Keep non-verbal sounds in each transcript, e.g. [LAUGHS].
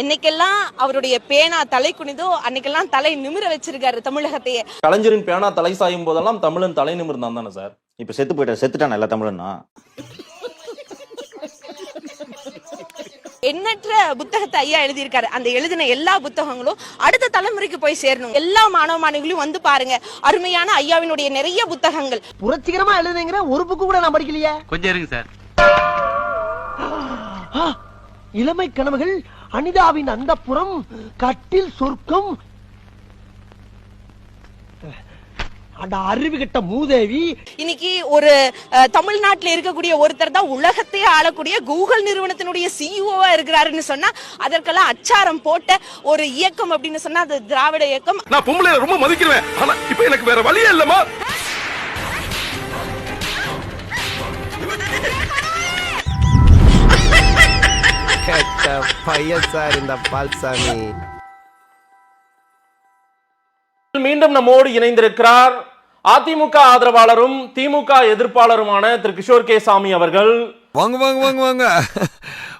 என்னைக்கெல்லாம் அவருடைய பேனா தலை குனிதோ அன்னைக்கெல்லாம் தலை நிமிர வச்சிருக்காரு தமிழகத்தையே. கலைஞரின் பேனா தலை சாயும் போதெல்லாம் தமிழன் தலை நிமிர்ந்தான் தானே சார்? இப்ப செத்து போயிட்ட செத்துட்டான எல்லா தமிழனா எண்ணற்ற புத்தகத்தை ஐயா எழுதியிருக்காரு. அந்த எழுதின எல்லா புத்தகங்களும் அடுத்த தலைமுறைக்கு போய் சேரணும். எல்லா மாணவ மாணவிகளையும் வந்து பாருங்க அருமையான ஐயாவினுடைய நிறைய புத்தகங்கள். புரட்சிகரமா எழுதுங்கிற ஒரு புக்கு கூட நான் படிக்கலையே. கொஞ்சம் இருங்க சார். இளமை கனவுகள் அனிதாவின் அந்தப்புறம் கட்டில் சொர்க்கம். அட அறிவு கெட்ட மூதேவி. இன்னைக்கு ஒரு தமிழ்நாட்டுல இருக்கக்கூடிய ஒருத்தர் தான் உலகத்தையே ஆளக்கூடிய கூகுள் நிறுவனத்தினுடைய சிஇஓவா இருக்கிறாருன்னு சொன்னா அதற்கெல்லாம் அச்சாரம் போட்ட ஒரு இயக்கம் அப்படின்னு சொன்னா அது திராவிட இயக்கம். நான் பொம்பளை ரொம்ப மதிக்கிறேன். ஆனா இப்ப எனக்கு வேற வழியே இல்லம்மா. கெட்ட பையன் சார் இந்த பால்சாமி. மீண்டும் நம்மோடு இணைந்திருக்கிறார் அதிமுக ஆதரவாளரும் திமுக எதிர்ப்பாளருமான திரு கிஷோர் கே சாமி அவர்கள். வாங்க வாங்க வாங்க வாங்க.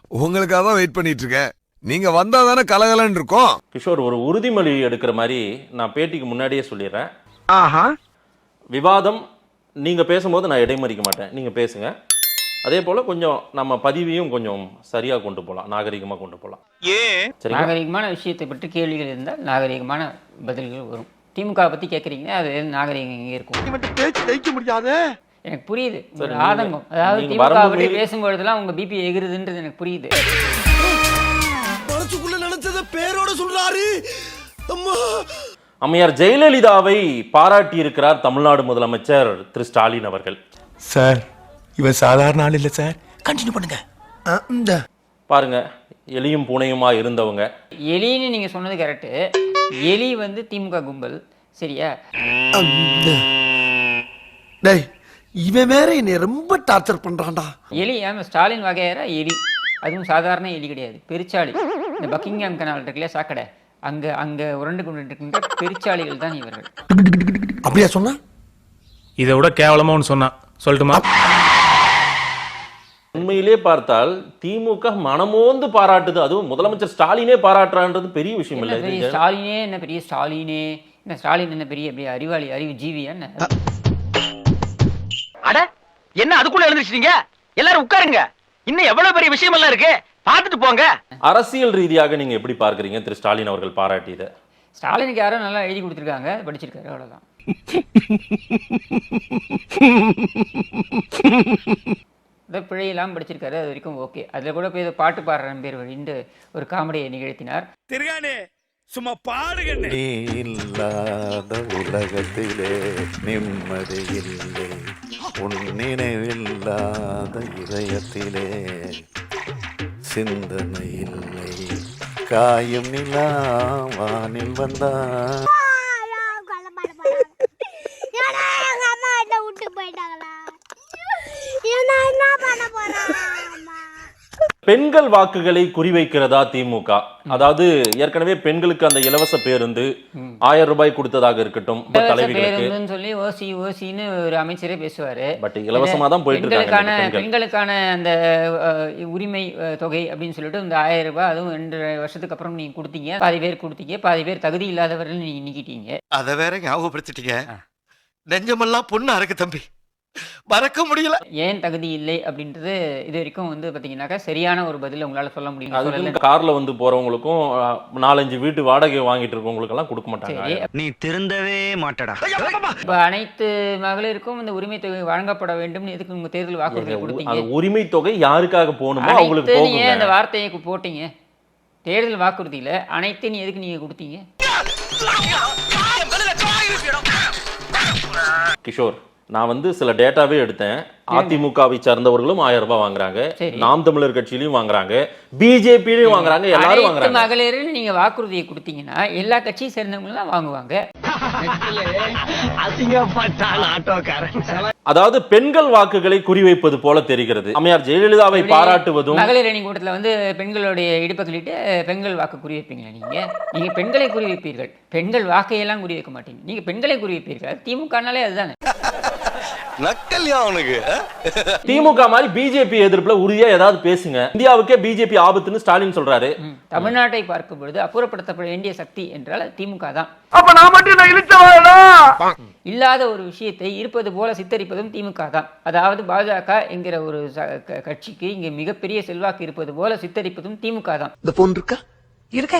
உங்களுக்காக தான் வெயிட் பண்ணிட்டு இருக்கேன். நீங்க வந்தா தானே கலகலன்னு இருக்கும். கிஷோர் ஒரு உறுதிமொழி எடுக்கிற மாதிரி நான் பேட்டிக்கு முன்னாடியே சொல்லிடுறேன். ஆஹா. விவாதம் நீங்க பேசும்போது நான் இடைமறிக்க மாட்டேன். நீங்க பேசுங்க. அதே போல கொஞ்சம் நம்ம பதிவையும் கொஞ்சம் சரியா கொண்டு போகலாம் நாகரிகமா கொண்டு போகலாம் சரிங்களா? நாகரிகமான விஷயத்தை பற்றி கேள்விகள் இருந்தால் நாகரிகமான பதில்கள் வரும். திமுக பத்தி கேட்குறீங்க அது நாகரிகம் எங்கே இருக்கும். பேச்சு ஜெயிக்க முடியாது? எனக்கு புரியுது. ஆதங்கம். அதாவது திமுக பற்றி மீறி- பேசும்பொழுதெல்லாம் உங்க பிபி எகிருதுன்றது எனக்கு புரியுது. மனசுக்குள்ள நினைச்சத பேரோட சொல்றாரு. அம்மா. அம்மையார் ஜெயலலிதாவை பாராட்டி இருக்கிறார் தமிழ்நாடு முதலமைச்சர் திரு ஸ்டாலின் அவர்கள். சார் இவன் சாதாரண ஆள் இல்ல சார். கண்டினியூ பண்ணுங்க. இந்த. பாருங்க எலியும் பூனையுமா இருந்தவங்க. எலின்னு நீங்க சொன்னது கரெக்டு எலி வந்து திமுக கும்பல். சரியா? டேய் இவன் வேற என்னை ரொம்ப டார்ச்சர் பண்றான்டா. எலி ஆமாம் ஸ்டாலின் வகையற எலி. அதுவும் சாதாரண எலி கிடையாது. பெருச்சாளி. இந்த பக்கிங்ஹாம் கனால் இருக்குல்ல சாக்கடை. அங்க அங்க உருண்டு கொண்டு இருக்கின்ற பெருச்சாளிகள் தான் இவர்கள். அப்படியா சொன்னா? இதை விட கேவலமா ஒன்று சொன்னான். சொல்லட்டுமா? உண்மையிலே பார்த்தால் திமுக மனமோந்து பாராட்டுது. அதுவும் முதலமைச்சர் ஸ்டாலினே பாராட்டுறான்றது பெரிய விஷயம் என்ன இல்லை பெரிய ஸ்டாலினே? என்ன பெரிய ஸ்டாலினே? என்ன ஸ்டாலின் என்ன பெரிய பெரிய அறிவாளி அறிவு ஜீவி என்ன? அட என்ன அதுக்குள்ள எழுந்திருச்சீங்க எல்லாரும் உட்காருங்க. இன்னும் எவ்வளவு பெரிய விஷயம் எல்லாம் இருக்கு? பாத்துட்டு போங்க. அரசியல் ரீதியாக நீங்க எப்படி பார்க்கறீங்க? திரு ஸ்டாலின் அவர்கள் பாராட்டியதை. ஸ்டாலினுக்கு யாரோ நல்லா எழுதி கொடுத்துருக்காங்க. படிச்சிருக்காரு அவ்வளவுதான். [LAUGHS] இந்த பிழையெல்லாம் படிச்சிருக்காரு அது வரைக்கும் ஓகே. அதில் கூட போய் பாட்டு பாடுறேன் பேர் வழிண்டு ஒரு காமெடியை நிகழ்த்தினார் திருகானே சும்மா பாடுங்க இல்லாத உலகத்திலே நிம்மதி இல்லை. உன் நினைவில்லாத இதயத்திலே சிந்தனை இல்லை. காயும் நிலா வானில் வந்தா ஏன்னா எங்க அம்மா என்ன விட்டு போயிட்டாங்களா ஏன்னா என்ன பண்ண போறேன் அம்மா பெண்கள் வாக்குகளை குறிவைக்கிறதா திமுக? அதாவது ஏற்கனவே பெண்களுக்கு அந்த இலவச பேருந்து ஆயிரம் ரூபாய் கொடுத்ததாக இருக்கட்டும் தலைவிகளுக்கு. சொல்லி ஓசி ஓசின்னு ஒரு அமைச்சரே பேசுவாரு. பட் இலவசமா தான் போயிட்டு இருக்காங்க பெண்களுக்கான அந்த உரிமை தொகை அப்படின்னு சொல்லிட்டு இந்த ஆயிரம் ரூபாய் அதுவும் ரெண்டு வருஷத்துக்கு அப்புறம் நீங்க கொடுத்தீங்க. பாதி பேர் கொடுத்தீங்க. பாதி பேர் தகுதி இல்லாதவர்கள் நீங்க நீக்கிட்டீங்க. அத வேற ஞாபகப்படுத்திட்டீங்க. நெஞ்சமெல்லாம் பொண்ணா இருக்கு தம்பி. மறக்க முடியல. ஏன் தகுதி இல்லை அப்படின்றது இது வரைக்கும் வந்து பாத்தீங்கன்னாக்கா சரியான ஒரு பதில் உங்களால சொல்ல முடியும் கார்ல வந்து போறவங்களுக்கும் நாலஞ்சு வீட்டு வாடகை வாங்கிட்டு இருக்கவங்களுக்கு எல்லாம் கொடுக்க மாட்டாங்க. நீ திருந்தவே மாட்டடா. இப்ப அனைத்து மகளிருக்கும் இந்த உரிமை தொகை வழங்கப்பட வேண்டும் எதுக்கு உங்க தேர்தல் வாக்குறுதி கொடுத்தீங்க? அந்த உரிமை தொகை யாருக்காக போகணுமோ அவங்களுக்கு நீங்க அந்த வார்த்தையை போட்டீங்க? தேர்தல் வாக்குறுதியில அனைத்து நீ எதுக்கு நீங்க கொடுத்தீங்க? கிஷோர் நான் வந்து சில டேட்டாவே எடுத்தேன். அதிமுகவை சார்ந்தவர்களும் ஆயிரம் ரூபாய் வாங்குறாங்க. சரி. நாம் தமிழர் கட்சியிலயும் வாங்குறாங்க. பிஜேபியிலயும் வாங்குறாங்க. எல்லாரும் வாங்குறாங்க. மகளிர்னு நீங்க வாக்குறுதியை கொடுத்தீங்கன்னா எல்லா கட்சியும் சேர்ந்தவங்க தான் வாங்குவாங்க. அதாவது பெண்கள் வாக்குகளை குறிவைப்பது போல தெரிகிறது. அம்மையார் ஜெயலலிதாவை பாராட்டுவதும் மகளிர் அணி கூட்டத்தில் வந்து பெண்களுடைய இடுப்பை கிள்ளிட்டு பெண்கள் வாக்கு குறி வைப்பீங்களா நீங்க? நீங்க பெண்களை குறி வைப்பீர்கள் பெண்கள் வாக்கையெல்லாம் குறி வைக்க மாட்டீங்க. நீங்க பெண்களை குறி வைப்பீர்கள் திமுகனாலே அதுதானே. நக்கல்யா அவனுக்கு திமுக மாதிரி பிஜேபி எதிர்ப்புல உறுதியா ஏதாவது பேசுங்க. இந்தியாவுக்கே பிஜேபி ஆபத்துன்னு ஸ்டாலின் சொல்றாரு. தமிழ்நாட்டை பார்க்கும் பொழுது அப்புறப்படுத்தப்பட வேண்டிய சக்தி என்றால் திமுக தான். அப்ப நான் மட்டும் நான் இல்லாத ஒரு விஷயத்தை இருப்பது போல சித்தரிப்பதும் திமுக தான். அதாவது பாஜக என்கிற ஒரு கட்சிக்கு இங்கே மிகப்பெரிய செல்வாக்கு இருப்பது போல சித்தரிப்பதும் திமுக தான். இந்த போன் இருக்கா? இருக்க.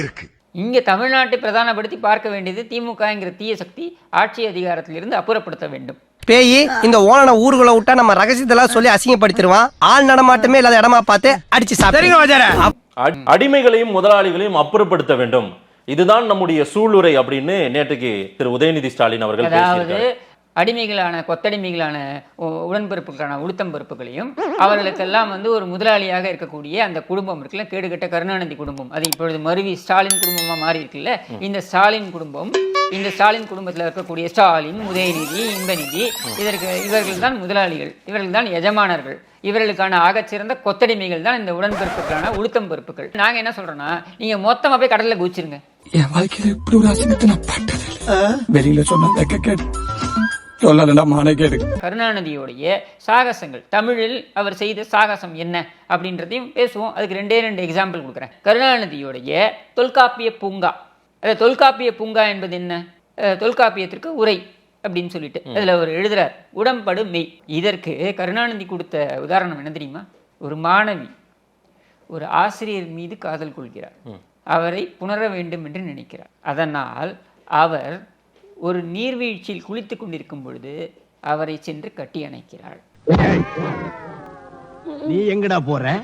இருக்கு. இங்கே தமிழ்நாட்டை பிரதானப்படுத்தி பார்க்க வேண்டியது திமுகங்கிற தீய சக்தி ஆட்சி அதிகாரத்திலிருந்து அப்புறப்படுத்த வேண்டும். பேயி இந்த ஓனனை ஊருக்குள்ள விட்டா நம்ம ரகசியத்தெல்லாம் சொல்லி அசிங்கப்படுத்திடுவான். ஆள் நடமாட்டமே இல்லாத இடமா பார்த்து அடிச்சு சாப்பிடுங்க அடி- அடிமைகளையும் முதலாளிகளையும் அப்புறப்படுத்த வேண்டும். இதுதான் நம்முடைய சூளுரை அப்படின்னு நேற்றுக்கு திரு உதயநிதி ஸ்டாலின் அவர்கள் அதாவது பேசியிருக்காரு. அடிமைகளான கொத்தடிமைகளான உ- உடன்பிறப்புகளான உளுத்தம் பருப்புகளையும் அவர்களுக்கெல்லாம் வந்து ஒரு முதலாளியாக இருக்கக்கூடிய அந்த குடும்பம் இருக்குல்ல கேடுகட்ட கருணாநிதி குடும்பம். அது இப்பொழுது மருவி ஸ்டாலின் குடும்பமா மாறி இருக்குல்ல இந்த ஸ்டாலின் குடும்பம் இந்த ஸ்டாலின் குடும்பத்தில் இருக்கக்கூடிய ஸ்டாலின் உதயநிதி இன்பநிதி இதற்கு இவர்கள் தான் முதலாளிகள் இவர்கள் தான் எஜமானர்கள். இவர்களுக்கான ஆகச்சிறந்த கொத்தடிமைகள் தான் இந்த உடன்பிறப்புகளான உளுத்தம் பருப்புகள். நாங்க என்ன சொல்றோம்னா நீங்க மொத்தமா போய் கடல்ல குதிச்சிருங்க. என் வாழ்க்கையில இப்படி ஒரு அசிங்கத்தை நான் பட்டதில்லை. வெளியில சொன்னா வெக்க கேடு கருணாநிதியோடைய சாகசங்கள். தமிழில் அவர் செய்த சாகசம் என்ன அப்படின்றதையும் பேசுவோம். அதுக்கு ரெண்டே ரெண்டு எக்ஸாம்பிள் கொடுக்குறேன். கருணாநிதியோடைய தொல்காப்பிய பூங்கா. அது தொல்காப்பிய பூங்கா என்பது என்ன? தொல்காப்பியத்திற்கு உரை அப்படின்னு சொல்லிட்டு அதுல அவர் எழுதுறார். உடம்படு மெய். இதற்கு கருணாநிதி கொடுத்த உதாரணம் என்ன தெரியுமா? ஒரு மாணவி ஒரு ஆசிரியர் மீது காதல் கொள்கிறார். அவரை புணர வேண்டும் என்று நினைக்கிறார். அதனால் அவர் ஒரு நீர்வீழ்ச்சியில் குளித்துக் கொண்டிருக்கும் பொழுது அவரை சென்று கட்டி அணைக்கிறாள். நீ எங்கடா போற?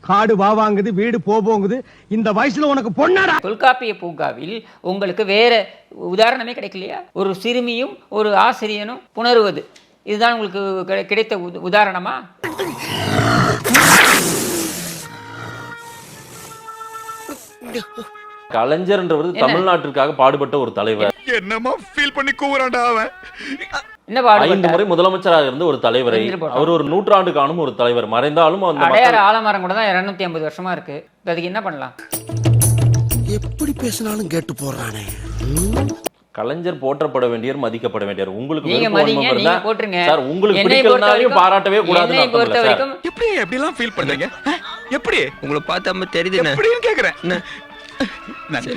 காடு வாவாங்குது வீடு போகுது இந்த வயசுல உனக்கு பொண்ணாடா? தொல்காப்பிய பூங்காவில் உங்களுக்கு வேற உதாரணமே கிடைக்கலையா? ஒரு சிறுமியும் ஒரு ஆசிரியனும் புணருவது. இதுதான் உங்களுக்கு கிடை- கிடைத்த உத- உதாரணமா? கலைஞர்ன்றவர் என்ன? தமிழ்நாட்டிற்காக பாடுபட்ட ஒரு தலைவர். என்னமா ஃபீல் பண்ணி கூவுறான்டா அவன். என்ன ஐந்து முறை முதலமைச்சராக இருந்த ஒரு தலைவரை. அவர் ஒரு நூற்றாண்டு காணும் ஒரு தலைவர். மறைந்தாலும் அந்த அடையாறு ஆலமரம் கூட தான் இருநூத்தி ஐம்பது வருஷமா இருக்கு. அதுக்கு என்ன பண்ணலாம்? எப்படி பேசினாலும் கேட்டு போறானே கலைஞர் போற்றப்பட வேண்டியவர் மதிக்கப்பட வேண்டியவர். உங்களுக்கு நீங்க மதிங்க நீங்க போட்டுருங்க. சார் உங்களுக்கு வரைக்கும் பாராட்டவே சார். வரைக்கும் எப்படி எப்படிலாம் ஃபீல் பண்றீங்க? எப்படி? உங்களை பார்த்தா தெரியுது எப்படின்னு கேக்குறேன். நான்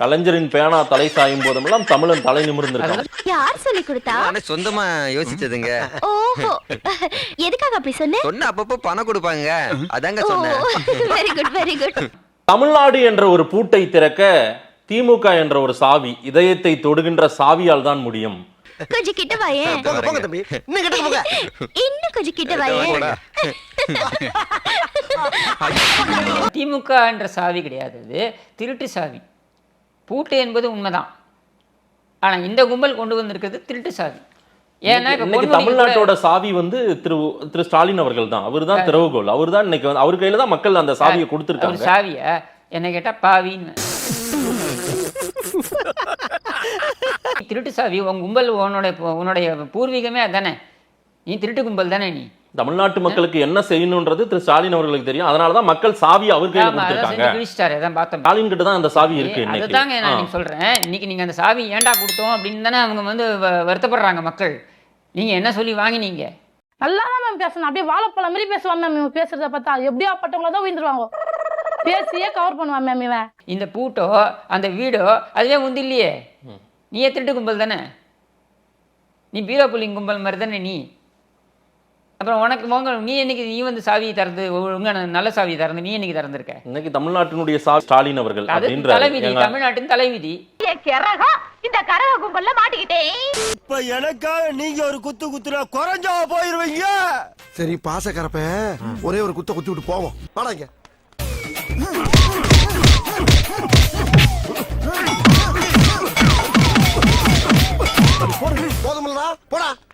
கலைஞரின் பேனா தலை சாயும் போதெல்லாம் தமிழன் தலை நிமிர்ந்திருக்கான். யார் சொல்லி கொடுத்தா? சொந்தமா யோசிச்சதுங்க. ஓஹோ. எதுக்காக அப்படி சொன்ன? சொன்ன அப்பப்போ பணம் கொடுப்பாங்க. அதாங்க very good very good Tamil Nadu என்ற ஒரு பூட்டை திறக்க திமுக என்ற ஒரு சாவி இதயத்தை தொடுகின்ற சாவியால் தான் முடியும். கொஞ்சம் கிட்ட வாயேன் போங்க போங்க தம்பி. இன்னும் கிட்ட போங்க. இன்னும் கொஞ்சம் கிட்ட வாயேன் [LAUGHS] திமுக என்ற சாவி கிடையாது அது. திருட்டு சாவி. பூட்டு என்பது உண்மைதான். ஆனா இந்த கும்பல் கொண்டு வந்திருக்கிறது திருட்டு சாவி. ஏன்னா தமிழ்நாட்டோட சாவி வந்து திரு திரு ஸ்டாலின் அவர்கள் தான். அவர் தான் திறவுகோல். அவர் தான் இன்னைக்கு வந்து அவர் கையில தான் மக்கள் அந்த சாவியை கொடுத்திருக்காங்க. சாவிய என்ன கேட்டா பாவின்னு. திருட்டு சாவி உன் கும்பல் உன்னோட உன்னுடைய பூர்வீகமே அதானே? நீ திருட்டு கும்பல் தானே நீ? தமிழ்நாட்டு மக்களுக்கு என்ன செய்யணும்ன்றது திரு ஸ்டாலின் அவர்களுக்கு தெரியும். அதனாலதான் மக்கள் சாவி அவர் கையில கொடுத்திருக்காங்க. ஸ்டாலின் கிட்ட தான் அந்த சாவி இருக்கு இன்னைக்கு. அதுதாங்க நான் சொல்றேன். இன்னைக்கு நீங்க அந்த சாவி ஏன்டா கொடுத்தோம் அப்படின்னு தானே அவங்க வந்து வ- வருத்தப்படுறாங்க மக்கள். நீங்க என்ன சொல்லி வாங்கினீங்க? நல்லா தான் மேம் பேசணும் அப்படியே வாழைப்பழம் மாதிரி பேசுவான் மேம் இவன் பேசுறத பார்த்தா எப்படியா பட்டவங்கள தான் விழுந்துருவாங்க பேசியே கவர் பண்ணுவான் மேம் இவன். இந்த பூட்டோ அந்த வீடோ அதுவே உந்து இல்லையே? நீயே திருட்டு கும்பல் தானே? நீ பீரோ புள்ளிங் கும்பல் மாதிரி தானே நீ? அப்புறம் உனக்கு உங்க நீ என்னைக்கு நீ வந்து சாவியை திறந்து உங்க நல்ல சாவியை திறந்து நீ என்னைக்கு திறந்திருக்க? இன்னைக்கு தமிழ்நாட்டினுடைய சா ஸ்டாலின் அவர்கள் அப்படின்ற தலைவிதி தமிழ்நாட்டின் தலைவிதி. இந்த கரக கும்பல்ல மாட்டிக்கிட்டே. இப்ப எனக்காக நீங்க ஒரு குத்து குத்துல குறைஞ்சா போயிருவீங்க? சரி பாச கரப்ப. ஒரே ஒரு குத்த குத்து விட்டு போவோம். வாடாங்க போதுமில்லடா போடா.